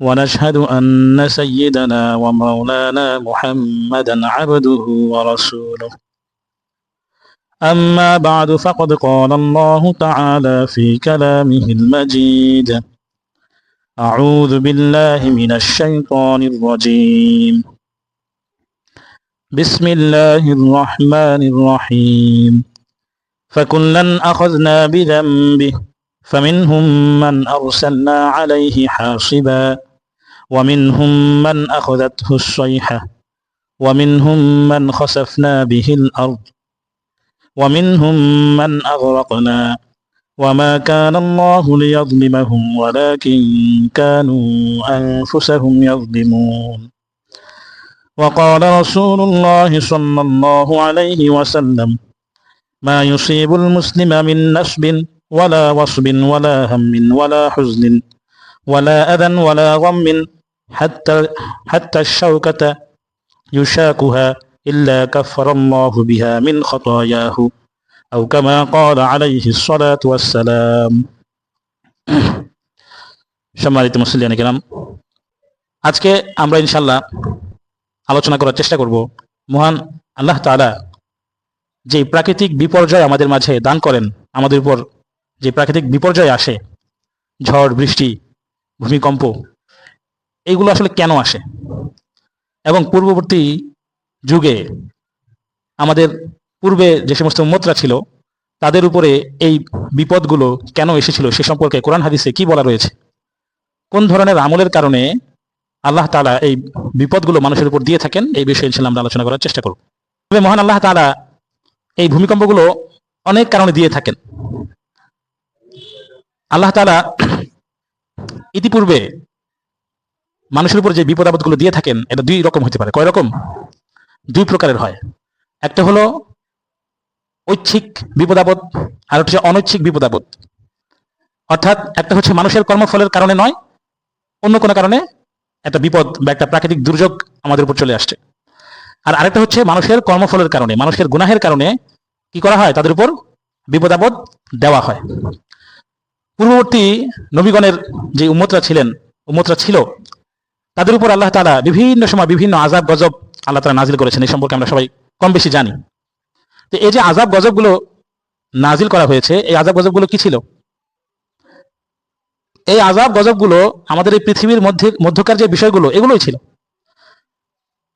ونشهد أن سيدنا ومولانا محمدا عبده ورسوله. أما بعد فقد قال الله تعالى في كلامه المجيد أعوذ بالله من الشيطان الرجيم. بسم الله الرحمن الرحيم. فكلا أخذنا بذنبه فمنهم من أرسلنا عليه حاصبا. ومنهم من أخذته الصيحة ومنهم من خسفنا به الأرض ومنهم من أغرقنا وما كان الله ليظلمهم ولكن كانوا أنفسهم يظلمون. وقال رسول الله صلى الله عليه وسلم ما يصيب المسلم من نسب ولا وصب ولا هم ولا حزن ولا أذى ولا غم حتى حتى الشوكة يشاكها إلا كفر الله بها من خطاياه أو كما قال عليه الصلاة والسلام সম্মানিত মুসলিয়ান কেরাম আজকে আমরা ইনশাল্লাহ আলোচনা করার চেষ্টা করব মহান আল্লাহ তাআলা যে প্রাকৃতিক বিপর্যয় আমাদের মাঝে দান করেন আমাদের উপর যে প্রাকৃতিক বিপর্যয় আসে ঝড় বৃষ্টি ভূমিকম্প এইগুলো আসলে কেন আসে? এবং পূর্ববর্তী যুগে আমাদের পূর্বে যে সমস্ত উম্মতরা ছিল, তাদের উপরে এই বিপদগুলো কেন এসেছিল সে সম্পর্কে কোরআন হাদিসে কি বলা রয়েছে? কোন ধরনের আমলের কারণে আল্লাহ তালা এই বিপদগুলো মানুষের উপর দিয়ে থাকেন? এই বিষয়ে ইনশাল্লাহ আমরা আলোচনা করার চেষ্টা করব। তবে মহান আল্লাহ তাআলা এই ভূমিকম্পগুলো অনেক কারণে দিয়ে থাকেন। আল্লাহ তালা ইতিপূর্বে মানুষের উপর যে বিপদ আপদগুলো দিয়ে থাকেন, এটা দুই রকম হতে পারে। কয় রকম? দুই প্রকারের হয়। একটা হলো ঐচ্ছিক বিপদ আপদ, আর হচ্ছে অনৈচ্ছিক বিপদ আপদ। অর্থাৎ একটা হচ্ছে মানুষের কর্মফলের কারণে নয়, অন্য কোনো কারণে একটা বিপদ বা একটা প্রাকৃতিক দুর্যোগ আমাদের উপর চলে আসছে। আর আরেকটা হচ্ছে মানুষের কর্মফলের কারণে, মানুষের গুনাহের কারণে কি করা হয়? তাদের উপর বিপদ আপদ দেওয়া হয়। পূর্ববর্তী নবীগণের যে উম্মতরা ছিলেন, উম্মতরা ছিল তাদের উপর আল্লাহ তালা বিভিন্ন সময় বিভিন্ন আজাব গজব আল্লাহ তালা নাজিল করেছেন। এই সম্পর্কে আমরা সবাই কম বেশি জানি। তো এই যে আজাব গজবগুলো নাজিল করা হয়েছে, এই আজাব গজবগুলো কি ছিল? এই আজাব গজবগুলো আমাদের এই পৃথিবীর মধ্যে, মধ্যকার যে বিষয়গুলো, এগুলোই ছিল।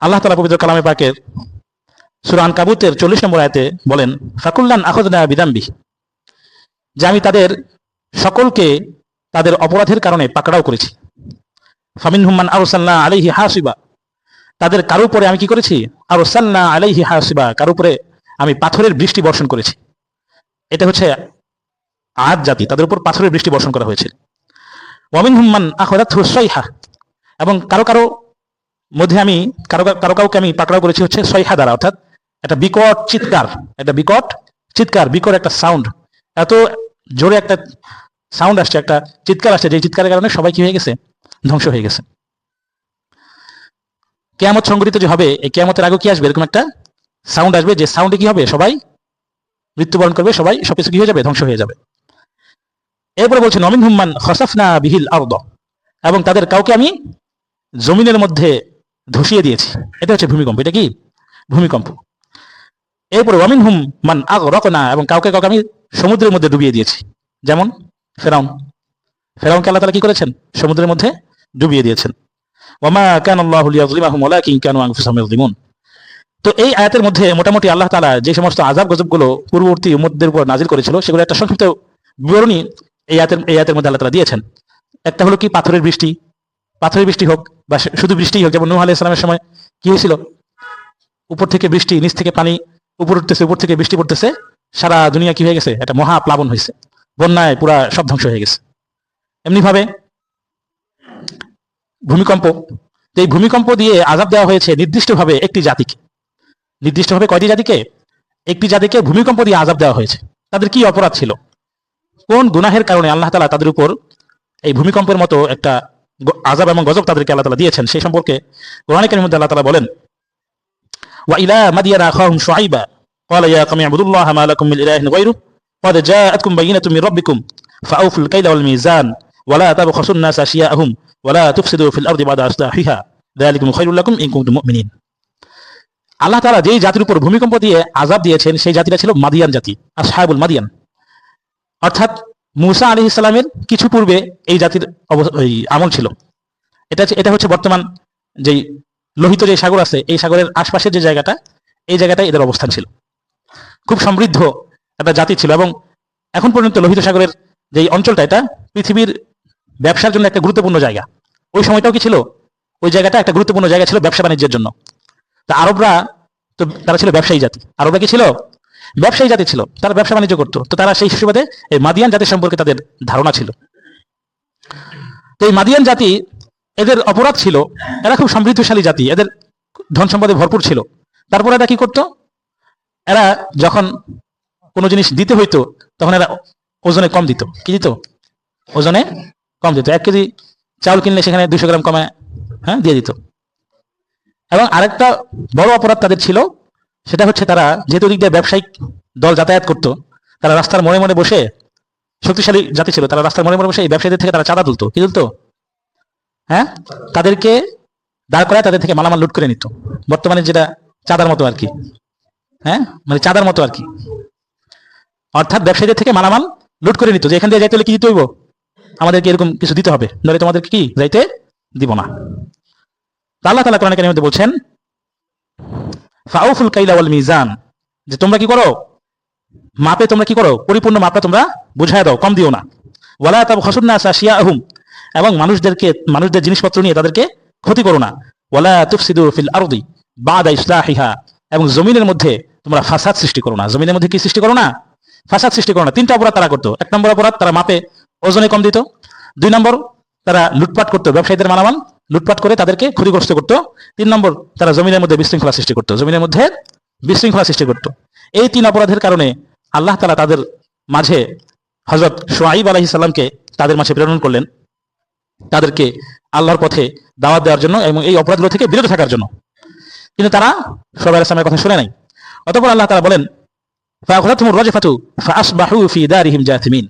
আল্লাহ তালা পবিত্র কালামে পাকের সুরান কাবুতের চল্লিশ নম্বর আয়তে বলেন, ফাকুল্লান আখদনা বিদাম্বি যে আমি তাদের সকলকে তাদের অপরাধের কারণে পাকড়াও করেছি। ফামিন হুম্মান আরসাল্লাহ আলাইহি হাসিবা। তাদের কারও উপরে আমি কি করেছি? আরসাল্লাহ আলাইহি হাসিবা। কারও উপরে আমি পাথরের বৃষ্টি বর্ষণ করেছি। এটা হচ্ছে আদ জাতি। তাদের উপর পাথরের বৃষ্টি বর্ষণ করা হয়েছে। ওয়ামিন হুম্মান আখরাত হুসাইহা এবং কারও কারও মধ্যে আমি, কারও কারও কাউকে আমি পাকড়াও করেছি হচ্ছে সৈহা দ্বারা, অর্থাৎ একটা বিকট চিৎকার, একটা বিকট চিৎকার, বিকট একটা সাউন্ড। এত জোরে একটা সাউন্ড আসছে, একটা চিৎকার আসছে যে চিৎকারের কারণে সবাই কি হয়ে গেছে? ধ্বংস হয়ে গেছে। কেয়ামত সংগঠিত যে হবে, এই কেয়ামতের আগে কি আসবে? এরকম একটা সাউন্ড আসবে, যে সাউন্ডে কি হবে? সবাই মৃত্যুবরণ করবে, সবাই সবকিছু কি হয়ে যাবে? ধ্বংস হয়ে যাবে। এরপরে বলছে, নমিন হুম্মান হসাফনা বিহিল আরদ এবং তাদের কাউকে আমি জমিনের মধ্যে ধসিয়ে দিয়েছি। এটা হচ্ছে ভূমিকম্প। এটা কি? ভূমিকম্প। এরপরে, ওয়ামিন হুম মান আগ রকনা এবং কাউকে কাউকে আমি সমুদ্রের মধ্যে ডুবিয়ে দিয়েছি। যেমন ফেরাউন। ফেরাউনকে আল্লাহ তালা কি করেছেন? সমুদ্রের মধ্যে ডুবিয়ে দিয়েছেন। ওমা কান আল্লাহ লিয়াযলিমাহুম ওয়ালাকিন কানু আনফুসাহুম ইয়াযলিমুন। তো এই আয়াতের মধ্যে মোটামুটি আল্লাহ তালা যে সমস্ত আযাব গজবগুলো পূর্ববর্তী উম্মতদের উপর নাজিল করেছিল, সেগুলো একটা সংক্ষিপ্ত বিবরণী এই আয়াতের এই আয়াতের মধ্যে আল্লাহ তাআলা দিয়েছেন। একটা হলো কি? পাথরের বৃষ্টি। পাথরের বৃষ্টি হোক বা শুধু বৃষ্টি হোক, যেমন নূহ আলাইহিস সালামের সময় কি হয়েছিল? উপর থেকে বৃষ্টি, নিচ থেকে পানি, উপর উঠতেছে, উপর থেকে বৃষ্টি পড়তেছে, সারা দুনিয়া কি হয়ে গেছে? একটা মহা প্লাবন হয়েছে। বন্যায় পুরা সব ধ্বংস হয়ে গেছে। এমনি ভাবে ভূমিকম্প তো এই ভূমিকম্প দিয়ে আজাব দেওয়া হয়েছে নির্দিষ্টভাবে একটি জাতিকে নির্দিষ্টভাবে কয়টি জাতিকে একটি জাতিকে ভূমিকম্প দিয়ে আজাব দেওয়া হয়েছে তাদের কি অপরাধ ছিল কোন গুনাহের কারণে আল্লাহ তালা তাদের উপর এই ভূমিকম্পের মতো একটা গ- আজাব এবং গজব তাদেরকে আল্লাহ তালা দিয়েছেন সেই সম্পর্কে কোরআন কারিমের মধ্যে আল্লাহ তালা বলেন ওয়া ইলা মাদিয়ানা আখাহুম শুআইবা قال يا قوم اعبدوا الله ما لكم من اله غيره قد جاءتكم بينة من ربكم فأوفوا الكيل والميزان ওয়ালা তাব খসুন্না সাশিয়া আহুম ওয়ালা তুফসিদু ফিল আরদি বাদা আসলাহিহা দায়ালিকুম খাইরুল লাকুম আল্লাহ তারা যেই জাতির উপর ভূমিকম্প দিয়ে আজাব দিয়েছেন, সেই জাতিটা ছিল মাদিয়ান জাতি, আসহাবুল মাদিয়ান। অর্থাৎ মুসা আলী ইসলামের কিছু পূর্বে এই জাতির আমল ছিল। এটা এটা হচ্ছে বর্তমান যেই লোহিত যে সাগর আছে, এই সাগরের আশপাশের যে জায়গাটা, এই জায়গাটায় এদের অবস্থান ছিল। খুব সমৃদ্ধ একটা জাতি ছিল এবং এখন পর্যন্ত লোহিত সাগরের যে অঞ্চলটা, এটা পৃথিবীর ব্যবসার জন্য একটা গুরুত্বপূর্ণ জায়গা। ওই সময়টাও কি ছিল? ওই জায়গাটা একটা গুরুত্বপূর্ণ জায়গা ছিল ব্যবসা বাণিজ্যের জন্য। তা আরবরা তো তারা ছিল ব্যবসায়ী জাতি। আরবরা কি ছিল? ব্যবসায়ী জাতি ছিল। তারা ব্যবসা বাণিজ্য করতো। তো তারা সেই সুবাদে এই মাদিয়ান জাতি সম্পর্কে তাদের ধারণা ছিল। তো এই মাদিয়ান জাতি, এদের অপরাধ ছিল। এরা খুব সমৃদ্ধশালী জাতি। এদের ধন সম্পদে ভরপুর ছিল। তারপর এরা কি করতো? এরা যখন কোনো জিনিস দিতে হইতো, তখন এরা ওজনে কম দিত। কি দিত? ওজনে কম দিত। এক কেজি চাউল কিনলে সেখানে দুশো গ্রাম কমে হ্যাঁ দিয়ে দিত। এবং আরেকটা বড় অপরাধ তাদের ছিল, সেটা হচ্ছে তারা যেহেতু দিক দিয়ে ব্যবসায়িক দল যাতায়াত করতো, তারা রাস্তার মোড়ে মোড়ে বসে শক্তিশালী জাতি ছিল, তারা রাস্তার মোড়ে মোড়ে বসে এই ব্যবসায়ীদের থেকে তারা চাঁদা তুলতো। কি তুলতো? হ্যাঁ তাদেরকে দাঁড় করায় তাদের থেকে মালামাল লুট করে নিত। বর্তমানে যেটা চাঁদার মতো আর কি। হ্যাঁ মানে চাঁদার মতো আর কি। অর্থাৎ ব্যবসায়ীদের থেকে মালামাল লুট করে নিত, যে এখান দিয়ে যাইতে হলে কি দিতে হইব? আমাদেরকে এরকম কিছু দিতে হবে। নইলে তোমাদেরকে কি? যাইতে দিব না। আল্লাহ তালা কোরআন মধ্যে বলছেন, ফাউফুল কাইলা ওয়াল মিজান যে তোমরা কি করো? মাপে তোমরা কি করো? পরিপূর্ণ মাপটা তোমরা বুঝায় দাও, কম দিও না। ওয়ালা তাব খসুন্না সাশিয়া আহুম এবং মানুষদেরকে, মানুষদের জিনিসপত্র নিয়ে তাদেরকে ক্ষতি করো না। ওয়ালা তুফসিদু ফিল আরদি বাদা ইসলাহিহা, এবং জমিনের মধ্যে তোমরা ফাসাদ সৃষ্টি করো না। জমিনের মধ্যে কি সৃষ্টি করো না? ফাসাদ সৃষ্টি করো না। তিনটা অপরাধ তারা করতো। এক নম্বর অপরাধ, তারা মাপে ওজনে কম দিত। দুই নম্বর, তারা লুটপাট করতো, ব্যবসায়ীদের মালামাল লুটপাট করে তাদেরকে ক্ষতিগ্রস্ত করতো। তিন নম্বর, তারা জমিনের মধ্যে বিশৃঙ্খলা সৃষ্টি করতো, জমিনের মধ্যে বিশৃঙ্খলা সৃষ্টি করতো। এই তিন অপরাধের কারণে আল্লাহ তালা তাদের মাঝে হজরত সোয়াইব আলহি সাল্লামকে তাদের মাঝে প্রেরণ করলেন। তাদেরকে আল্লাহর পথে দাওয়াত দেওয়ার জন্য এবং এই অপরাধগুলো থেকে বিরত থাকার জন্য। কিন্তু তারা সবাই আসলামের কথা শুনে নাই। অতপর আল্লাহ তারা বলেন ফা রজফাতু ফা বাহু ফি দারিহিম জাহিমিন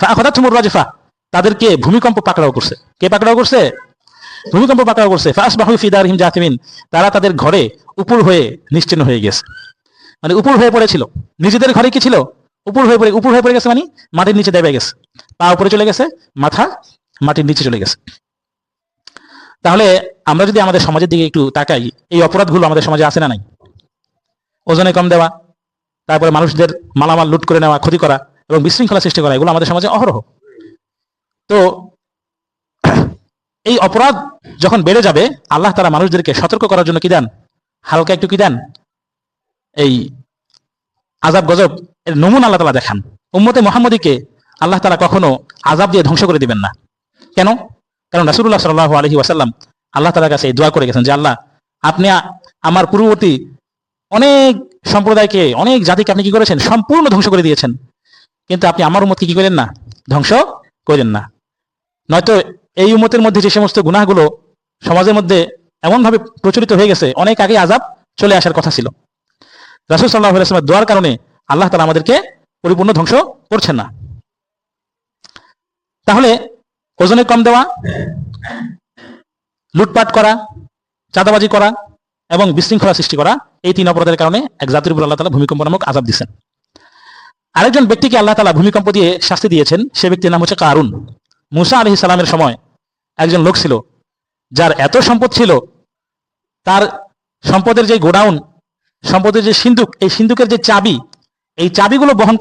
ফাখাদাতহুমুর রাজফা। তাদেরকে ভূমিকম্প পাকড়াও করছে। কে পাকড়াও করছে? ভূমিকম্প পাকড়াও করছে। ফাঁস বাহু ফিদারহিম জাতিমিন তারা তাদের ঘরে উপর হয়ে নিশ্চিন্ন হয়ে গেছে। মানে উপর হয়ে পড়েছিল। নিজেদের ঘরে কি ছিল? উপর হয়ে পড়ে উপর হয়ে পড়ে গেছে মানে মাটির নিচে দেবে গেছে। পা উপরে চলে গেছে, মাথা মাটির নিচে চলে গেছে। তাহলে আমরা যদি আমাদের সমাজের দিকে একটু তাকাই, এই অপরাধগুলো আমাদের সমাজে আসে না নাই? ওজনে কম দেওয়া, তারপরে মানুষদের মালামাল লুট করে নেওয়া, ক্ষতি করা এবং বিশৃঙ্খলা সৃষ্টি করা, এগুলো আমাদের সমাজে অহরহ। তো এই অপরাধ যখন বেড়ে যাবে, আল্লাহ তারা মানুষদেরকে সতর্ক করার জন্য কি দেন? হালকা একটু কি দেন? এই আজাব গজব এর নমুনা আল্লাহ তালা দেখান। উম্মতে মোহাম্মদীকে আল্লাহ তালা কখনো আজাব দিয়ে ধ্বংস করে দিবেন না। কেন? কারণ রাসুল্লাহ সাল্লাহ আলহি ওয়াসাল্লাম আল্লাহ তালার কাছে দোয়া করে গেছেন যে, আল্লাহ, আপনি আমার পূর্ববর্তী অনেক সম্প্রদায়কে, অনেক জাতিকে আপনি কি করেছেন? সম্পূর্ণ ধ্বংস করে দিয়েছেন। কিন্তু আপনি আমার উম্মতকে কি করেন না? ধ্বংস করেন না। নয়তো এই উম্মতের মধ্যে যে সমস্ত গুনাহগুলো সমাজের মধ্যে এমনভাবে প্রচলিত হয়ে গেছে, অনেক আগে আজাব চলে আসার কথা ছিল। রাসুল সাল্লাহ আলাইসলামের দোয়ার কারণে আল্লাহ তালা আমাদেরকে পরিপূর্ণ ধ্বংস করছেন না। তাহলে ওজনে কম দেওয়া, লুটপাট করা, চাঁদাবাজি করা এবং বিশৃঙ্খলা সৃষ্টি করা এই তিন অপরাধের কারণে এক জাতির উপর আল্লাহ তালা ভূমিকম্প নামক আজাব দিচ্ছেন। আরেকজন ব্যক্তিকে আল্লাহ তালা ভূমিকম্প দিয়ে শাস্তি দিয়েছেন, সে ব্যক্তির নাম হচ্ছে কারুন। মুসা আলহি সালামের সময় একজন লোক ছিল, যার এত সম্পদ ছিল, তার সম্পদের যে গোডাউন, সম্পদের যে সিন্ধুক, এই সিন্ধুকের যে চাবি, এই চাবিগুলো বহন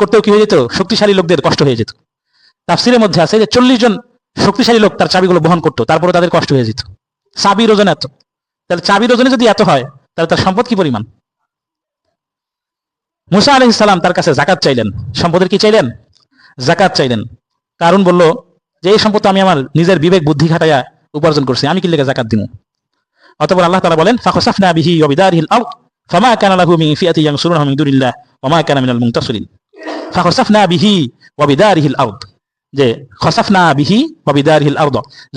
করতেও কি হয়ে যেত? শক্তিশালী লোকদের কষ্ট হয়ে যেত। তাফসিরের মধ্যে আছে যে চল্লিশ জন শক্তিশালী লোক তার চাবিগুলো বহন করতো তারপরে তাদের কষ্ট হয়ে যেত। চাবির ওজন এত। তাহলে চাবির ওজনে যদি এত হয়, তাহলে তার সম্পদ কি পরিমাণ? মুসা আলি ইসলাম তার কাছে জাকাত চাইলেন। সম্পদের কি চাইলেন? জাকাত চাইলেন। কারণ বলল যে এই সম্পদ আমি আমার নিজের বিবেক, বুদ্ধি খাটাইয়া উপার্জন করছি, আমি কি লেগে জাকাত দিব অতপর আল্লাহ তালা বলেন, ফাখসাফনা বিহি ওয়া বিদারিহিল আরদ, ফামা কানা লাহু মিন ফিয়াতি মিন মিনাল ফাখসাফনা বিহি ওয়া বিদারিহিল আরদ, যে খসাফনা বিহি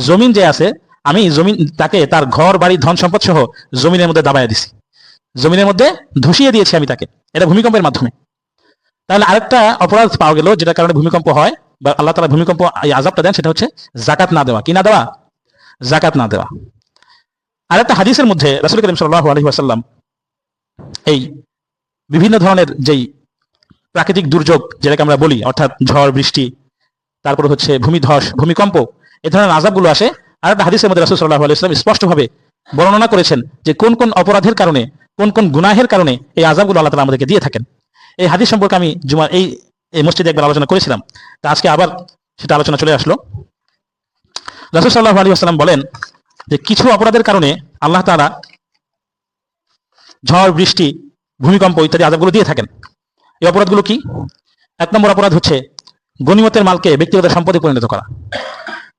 জমিন যে আছে, আমি জমিন তাকে তার ঘর, বাড়ি ধন সম্পদ সহ জমিনের মধ্যে দাবায় দিছি। জমিনের মধ্যে ধসিয়ে দিয়েছি আমি তাকে। এটা ভূমিকম্পের মাধ্যমে। তাহলে আরেকটা অপরাধ পাওয়া গেল যেটার কারণে ভূমিকম্প হয়, বা আল্লাহ তালা ভূমিকম্প আজাবটা দেন, সেটা হচ্ছে জাকাত না দেওয়া। কি না দেওয়া? জাকাত না দেওয়া। আরেকটা হাদিসের মধ্যে রাসুল করিম সাল্লাহ আলহি আসাল্লাম এই বিভিন্ন ধরনের যেই প্রাকৃতিক দুর্যোগ, যেটাকে আমরা বলি, অর্থাৎ ঝড়, বৃষ্টি, তারপর হচ্ছে ভূমিধস, ভূমিকম্প, এ ধরনের আজাবগুলো আসে। আর একটা হাদিসের মধ্যে রাসুল সাল্লাহ আলাইসলাম স্পষ্টভাবে বর্ণনা করেছেন যে কোন কোন অপরাধের কারণে কোন কোন গুনাহের কারণে এই আজাবগুলো আল্লাহ তালা আমাদেরকে দিয়ে থাকেন? এই হাদিস সম্পর্কে আমি জুমার এই এই মসজিদে একবার আলোচনা করেছিলাম। তা আজকে আবার সেটা আলোচনা চলে আসলো। রাসুল সাল্লাহ আলী আসসালাম বলেন যে কিছু অপরাধের কারণে আল্লাহ তালা ঝড়, বৃষ্টি, ভূমিকম্প ইত্যাদি আজাবগুলো দিয়ে থাকেন। এই অপরাধগুলো কি? এক নম্বর অপরাধ হচ্ছে গণিমতের মালকে ব্যক্তিগত সম্পদে পরিণত করা।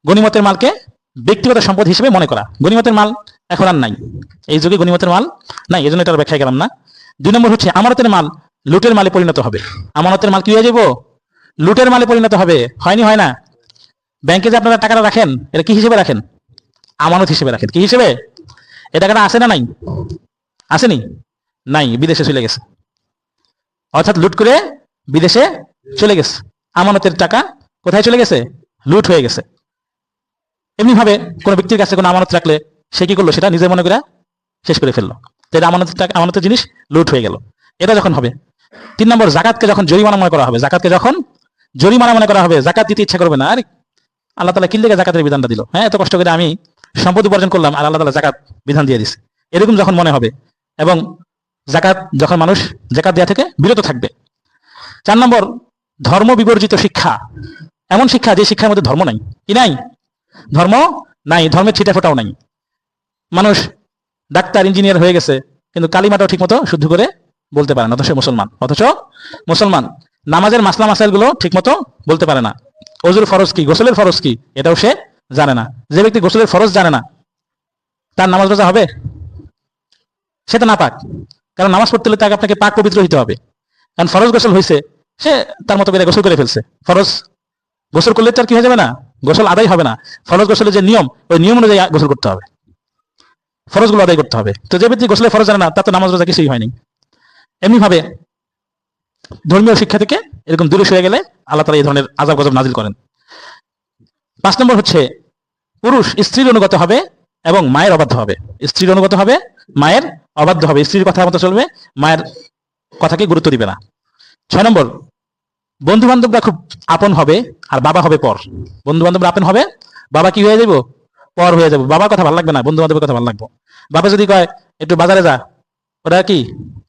গণিমতের মালকে ব্যক্তিগত সম্পদ হিসেবে মনে করা। গণিমতের মাল এখন আর নাই। এই যুগে গণিমতের মাল নাই এই জন্য এটার ব্যাখ্যা গেলাম না। দুই নম্বর হচ্ছে, আমানতের মাল লুটের মালে পরিণত হবে। আমানতের মাল কি হয়ে যাব লুটের মালে পরিণত হবে। হয়নি, হয় না? ব্যাংকে যে আপনারা টাকাটা রাখেন, এটা কি হিসেবে রাখেন? আমানত হিসেবে রাখেন। কি হিসেবে? এ টাকাটা আসে না নাই? আসেনি? নাই, বিদেশে চলে গেছে। অর্থাৎ লুট করে বিদেশে চলে গেছে। আমানতের টাকা কোথায় চলে গেছে? লুট হয়ে গেছে। এমনি ভাবে কোনো ব্যক্তির কাছে কোনো আমানত রাখলে সে কি করল? সেটা নিজে মনে করে শেষ করে ফেলল। তো এটা আমানতের টাকা আমানতের জিনিস লুট হয়ে গেল। এটা যখন হবে, তিন নম্বর, জাকাতকে যখন জরিমানা মনে করা হবে, জাকাতকে যখন জরিমানা মনে করা হবে, জাকাত দিতে ইচ্ছা করবে না। আর, আল্লাহ তালা কিল্লেগে জাকাতের বিধানটা দিল। হ্যাঁ এত কষ্ট করে আমি সম্পদ উপার্জন করলাম আর আল্লাহ তালা জাকাত বিধান দিয়ে দিছে। এরকম যখন মনে হবে এবং জাকাত যখন মানুষ জাকাত দেওয়া থেকে বিরত থাকবে। চার নম্বর, ধর্ম বিবর্জিত শিক্ষা। এমন শিক্ষা যে শিক্ষার মধ্যে ধর্ম নাই। কি নাই? ধর্ম নাই, ধর্মের ছিটা ফোটাও নাই। মানুষ ডাক্তার, ইঞ্জিনিয়ার হয়ে গেছে, কিন্তু কালিমাটাও ঠিক মতো শুদ্ধ করে বলতে পারে না, অথচ মুসলমান। অথচ মুসলমান নামাজের মাসলা মাসাইলগুলো ঠিক মতো বলতে পারে না। অজুর ফরজ কি, গোসলের ফরজ কি, এটাও সে জানে না। যে ব্যক্তি গোসলের ফরজ জানে না, তার নামাজ রোজা হবে? সেটা না পাক কারণ নামাজ পড়তে হলে তাকে আপনাকে পাক পবিত্র হইতে হবে। কারণ ফরজ গোসল হয়েছে সে তার মতো করে গোসল করে ফেলছে। ফরজ গোসল করলে তার কি হয়ে যাবে না? গোসল আদায় হবে না। ফরজ গোসলের যে নিয়ম, ওই নিয়ম অনুযায়ী গোসল করতে হবে। ফরজগুলো আদায় করতে হবে। তো যে ব্যক্তি গোসলে ফরজ জানে না, তার তো নামাজ রোজা কিছুই হয়নি। এমনি ভাবে ধর্মীয় শিক্ষা থেকে এরকম দূরে সরে গেলে আল্লাহ তালা এই ধরনের আজাব গজব নাজিল করেন। পাঁচ নম্বর হচ্ছে পুরুষ স্ত্রীর অনুগত হবে এবং মায়ের অবাধ্য হবে। স্ত্রীর অনুগত হবে, মায়ের অবাধ্য হবে। স্ত্রীর কথা মতো চলবে, মায়ের কথাকে গুরুত্ব দিবে না। ছয় নম্বর বন্ধু বান্ধবরা খুব আপন হবে আর বাবা হবে পর। বন্ধু বান্ধবরা আপন হবে, বাবা কি হয়ে যাব পর হয়ে যাব। বাবার কথা ভালো লাগবে না বন্ধু বান্ধবের কথা ভালো লাগবে। বাবা যদি কয়, একটু বাজারে যা। ওটা কি?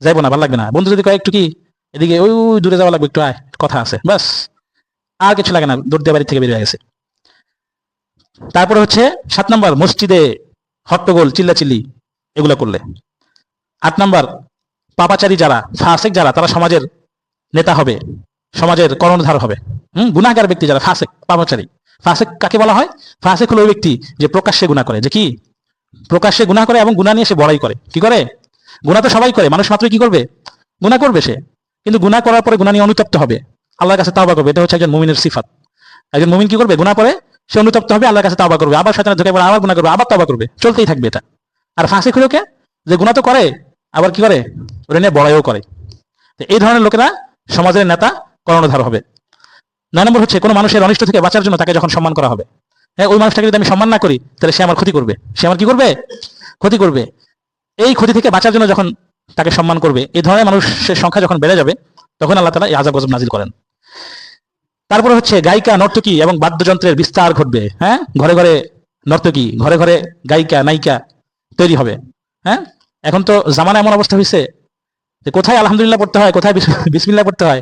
যাইবো না, ভালো লাগবে না। বন্ধু যদি কয়, একটু কি? এদিকে, ওই দূরে যাওয়া লাগবে, একটু আয়, কথা আছে। বাস আর কিছু লাগে না, দূর দিয়ে বাড়ি থেকে বেরিয়ে গেছে। তারপরে হচ্ছে সাত নম্বর, মসজিদে হট্টগোল, চিল্লাচিল্লি এগুলো করলে। আট নম্বর, পাপাচারী যারা, ফাসেক যারা, তারা সমাজের নেতা হবে, সমাজের কর্ণধার হবে। হম গুণাগার ব্যক্তি যারা, ফাসেক, পাপাচারী। ফাসেক কাকে বলা হয়? ফাসেক হলো ওই ব্যক্তি যে প্রকাশ্যে গুণা করে। যে কি? প্রকাশ্যে গুণা করে এবং গুণা নিয়ে সে বড়াই করে। কি করে? গুণা তো সবাই করে। মানুষ মাত্রই কি করবে? গুণা করবে সে। কিন্তু গুণা করার পরে গুণা নিয়ে অনুতপ্ত হবে। আল্লাহর কাছে তাওবা করবে। এটা হচ্ছে একজন মুমিনের সিফাত। একজন মুমিন কি করবে? গুণা পরে সে অনুতপ্ত হবে, আল্লাহর কাছে তাওবা করবে। আবার সাথে ধোকে পড়ে আবার গুণা করবে, আবার তাওবা করবে। চলতেই থাকবে এটা। আর ফাঁসে হলো কে? যে গুণা তো করে, আবার কি করে? ওটা নিয়ে বড়াইও করে। এই ধরনের লোকেরা সমাজের নেতা কর্ণধার হবে। নয় নম্বর হচ্ছে, কোনো মানুষের অনিষ্ট থেকে বাঁচার জন্য তাকে যখন সম্মান করা হবে। হ্যাঁ ওই মানুষটাকে যদি আমি সম্মান না করি, তাহলে সে আমার ক্ষতি করবে। সে আমার কি করবে? ক্ষতি করবে। এই ক্ষতি থেকে বাঁচার জন্য যখন তাকে সম্মান করবে, এই ধরনের মানুষের সংখ্যা যখন বেড়ে যাবে, তখন আল্লাহ তালা এই আজাব গজব নাজিল করেন। তারপরে হচ্ছে, গায়িকা, নর্তকী এবং বাদ্যযন্ত্রের বিস্তার ঘটবে। হ্যাঁ ঘরে ঘরে নর্তকী, ঘরে ঘরে গায়িকা, নায়িকা তৈরি হবে। হ্যাঁ এখন তো জামানা এমন অবস্থা হয়েছে যে কোথায় আলহামদুলিল্লাহ পড়তে হয়, কোথায় বিস- বিসমিল্লাহ পড়তে হয়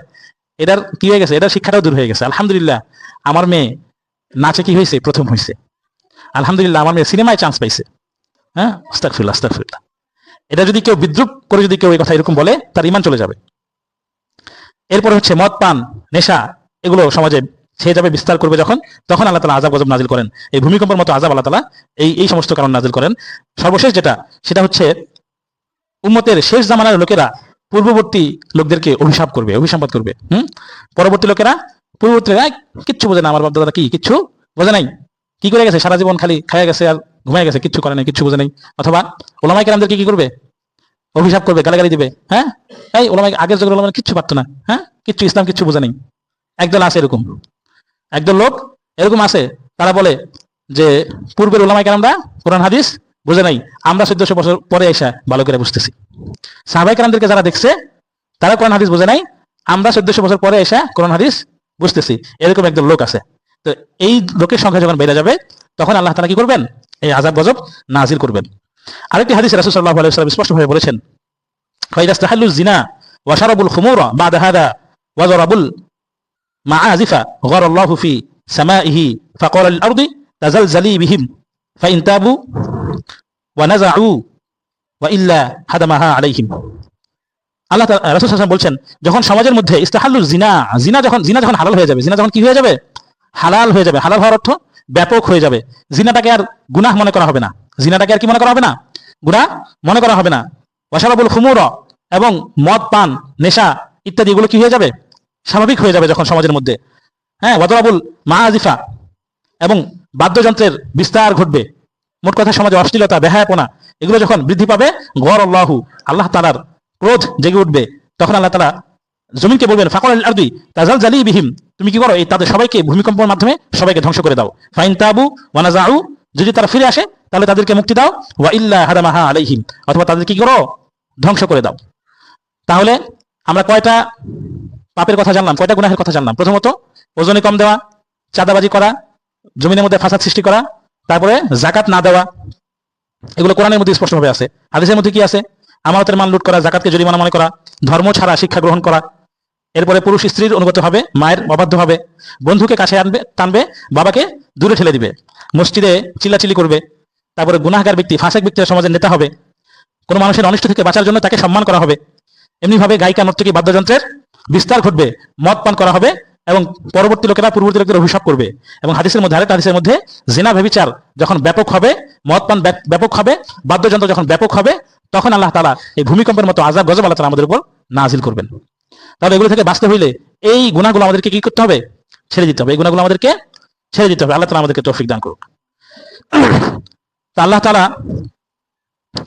এটার কি হয়ে গেছে? এটার শিক্ষাটাও দূর হয়ে গেছে। আলহামদুলিল্লাহ, আমার মেয়ে নাচে কি হয়েছে? প্রথম হয়েছে। আলহামদুলিল্লাহ, আমার মেয়ে সিনেমায় চান্স পাইছে। হ্যাঁ? আস্তাকফিল্লাহ আস্তাকফিল্লাহ এটা যদি কেউ বিদ্রুপ করে যদি কেউ এই কথা এরকম বলে, তার ইমান চলে যাবে। এরপর হচ্ছে মদ পান, নেশা, এগুলো সমাজে ছেয়ে যাবে, বিস্তার করবে যখন, তখন আল্লাহ তালা আজাব গজব নাজিল করেন। এই ভূমিকম্পের মতো আজাব আল্লাহ তালা এই এই সমস্ত কারণ নাজিল করেন। সর্বশেষ যেটা, সেটা হচ্ছে উম্মতের শেষ জামানার লোকেরা পূর্ববর্তী লোকদেরকে অভিশাপ করবে অভিসম্পাদ করবে, হুম? পরবর্তী লোকেরা পূর্ববর্তী কিচ্ছু বোঝে না, আমার বাপদাদা কি, কিচ্ছু বোঝে নাই। কি করে গেছে? সারা জীবন খালি খাইয়া গেছে আর ঘুমায় গেছে, কিচ্ছু করে নাই, কিচ্ছু বোঝে নাই। অথবা ওলামাই কেরামদেরকে কি করবে? অভিশাপ করবে, গালাগালি দিবে হ্যাঁ? এই ওলামাই আগের যুগের ওলামাই কিচ্ছু পারতো না হ্যাঁ? কিচ্ছু ইসলাম কিচ্ছু বোঝে নাই। একদল আছে এরকম। একদল লোক এরকম আছে, তারা বলে যে, পূর্বের ওলামাই কেরামরা কোরআন, হাদিস বুঝে নাই? আমরা চোদ্দশো বছর পরে এসে ভালো করে বুঝতেছি। সাহাবাই কালামদেরকে যারা দেখছে, তারা কোরআন হাদিস বুঝে নাই। আমরা চোদ্দশো বছর পরে এসে কোরআন হাদিস বুঝতেছি। এরকম একদম লোক আছে। তো এই লোকের সংখ্যা যখন বেড়ে যাবে, তখন আল্লাহ তালা কি করবেন? এই আজাব গজব নাজির করবেন। আরেকটি হাদিস রাসুল সাল্লাহ আলাইসালাম স্পষ্টভাবে বলেছেন ফাইদাস্তাহাল্লু জিনা ওয়াশারবুল খুমুর বা দাহাদা ওয়াজরাবুল মা আজিফা গর আল্লাহ ফি সামাইহি ফাকর আল আরদি তাজাল জালি বিহিম ফাইন তাবু ওয়ানাজাউ ইল্লা হাদামাহা আলাইহিম। আল্লাহ রাসুল হাসান বলছেন, যখন সমাজের মধ্যে জিনা জিনা যখন জিনা যখন হালাল হয়ে যাবে, জিনা যখন কি হয়ে যাবে? হালাল হয়ে যাবে। হালাল হওয়ার অর্থ ব্যাপক হয়ে যাবে। জিনাটাকে আর গুনাহ মনে করা হবে না। জিনাটাকে আর কি মনে করা হবে না? মনে করা হবে না। খুমুর এবং মদ, পান, নেশা ইত্যাদি এগুলো কি হয়ে যাবে? স্বাভাবিক হয়ে যাবে যখন সমাজের মধ্যে। হ্যাঁ ওয়াদুল মাহাজিফা এবং বাদ্যযন্ত্রের বিস্তার ঘটবে। মোট কথা সমাজে অশ্লীলতা, বেহায়াপনা, এগুলো যখন বৃদ্ধি পাবে গর আল্লাহু, আল্লাহ তালার ক্রোধ জেগে উঠবে। তখন আল্লাহ তালা জমিনকে বলবেন ফাকর আরদি তাজাল জালি বিহিম। তুমি কি করো? এই তাদের সবাইকে ভূমিকম্পের মাধ্যমে সবাইকে ধ্বংস করে দাও। ফাইন তাবু ওয়ানাজাউ যদি তারা ফিরে আসে, তাহলে তাদেরকে মুক্তি দাও। ওয়া ইল্লা হাদামাহা আলাইহিম, অথবা তাদের কি করো? ধ্বংস করে দাও। তাহলে আমরা কয়টা পাপের কথা জানলাম, কয়টা গুনাহের কথা জানলাম? প্রথমত, ওজনে কম দেওয়া, চাঁদাবাজি করা, জমিনের মধ্যে ফাসাদ সৃষ্টি করা তারপরে জাকাত না দেওয়া, এগুলো কোরআনের মধ্যে স্পষ্টভাবে আছে। হাদিসের মধ্যে কি আছে? আমানতের মান লুট করা, জাকাতকে জরিমানা মনে করা, ধর্ম ছাড়া শিক্ষা গ্রহণ করা। এরপরে পুরুষ স্ত্রীর অনুগত হবে মায়ের অবাধ্য হবে বন্ধুকে কাছে আনবে, টানবে, বাবাকে দূরে ঠেলে দিবে, মসজিদে চিল্লাচিল্লি করবে, তারপরে গুনাহগার ব্যক্তি, ফাঁসেক ব্যক্তিরা সমাজের নেতা হবে, কোনো মানুষের অনিষ্ট থেকে বাঁচার জন্য তাকে সম্মান করা হবে, এমনিভাবে গায়িকা, নর্তকী, বাদ্যযন্ত্রের বিস্তার ঘটবে, মদ পান করা হবে এবং পরবর্তী লোকেরা পূর্ববর্তী লোকের অভিশাপ করবে। এবং হাদিসের মধ্যে আরেকটা হাদিসের মধ্যে, জেনা ভেবিচার যখন ব্যাপক হবে মদ পান ব্যাপক হবে, বাদ্যযন্ত্র যখন ব্যাপক হবে, তখন আল্লাহ তালা এই ভূমিকম্পের মতো আজাব গজব আল্লাহ তালা আমাদের উপর নাজিল করবেন। তাহলে এগুলো থেকে বাঁচতে হইলে এই গুণাগুলো আমাদেরকে কি করতে হবে? ছেড়ে দিতে হবে। এই গুণাগুলো আমাদেরকে ছেড়ে দিতে হবে। আল্লাহ তালা আমাদেরকে তৌফিক দান করুক। তা আল্লাহ তালা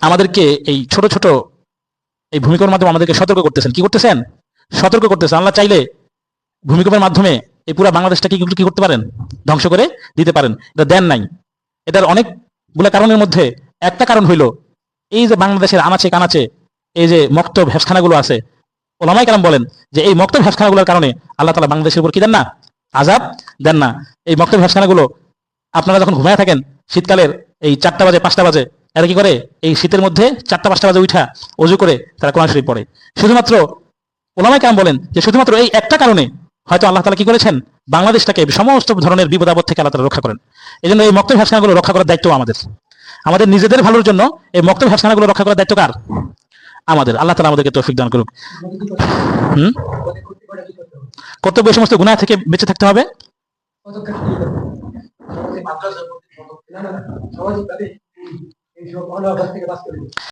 আমাদেরকে এই ছোট ছোট এই ভূমিকম্পের মাধ্যমে আমাদেরকে সতর্ক করতেছেন। কি করতেছেন? সতর্ক করতেছেন। আল্লাহ চাইলে ভূমিকম্পের মাধ্যমে এই পুরো বাংলাদেশটাকে কি করতে পারেন? ধ্বংস করে দিতে পারেন। এটা দেন নাই। এটার অনেকগুলো কারণের মধ্যে একটা কারণ হইল, এই যে বাংলাদেশের আনাচে কানাচে এই যে মক্তব হেফখানাগুলো আছে ওলামাই কালাম বলেন যে এই মক্তব হেফখানাগুলোর কারণে আল্লাহ তালা বাংলাদেশের উপর কি দেন না? আজাব দেন না। এই মক্তব হেফখানাগুলো আপনারা যখন ঘুমায় থাকেন, শীতকালের এই চারটা বাজে, পাঁচটা বাজে, এরা কি করে? এই শীতের মধ্যে চারটা, পাঁচটা বাজে উঠা অজু করে তারা কোরআন শরীফ পড়ে। শুধুমাত্র ওলামাই কালাম বলেন যে শুধুমাত্র এই একটা কারণে হয়তো আল্লাহ তালা কি করেছেন? বাংলাদেশটাকে সমস্ত ধরনের বিপদ আপদ থেকে আল্লাহ রক্ষা করেন। এই জন্য এই মক্তব হাসখানাগুলো রক্ষা করার দায়িত্ব আমাদের। আমাদের নিজেদের ভালোর জন্য এই মক্তব হাসখানাগুলো রক্ষা করার দায়িত্ব কার? আমাদের। আল্লাহ তালা আমাদেরকে তৌফিক দান করুক। হুম? কর্তব্য সমস্ত গুণা থেকে বেঁচে থাকতে হবে।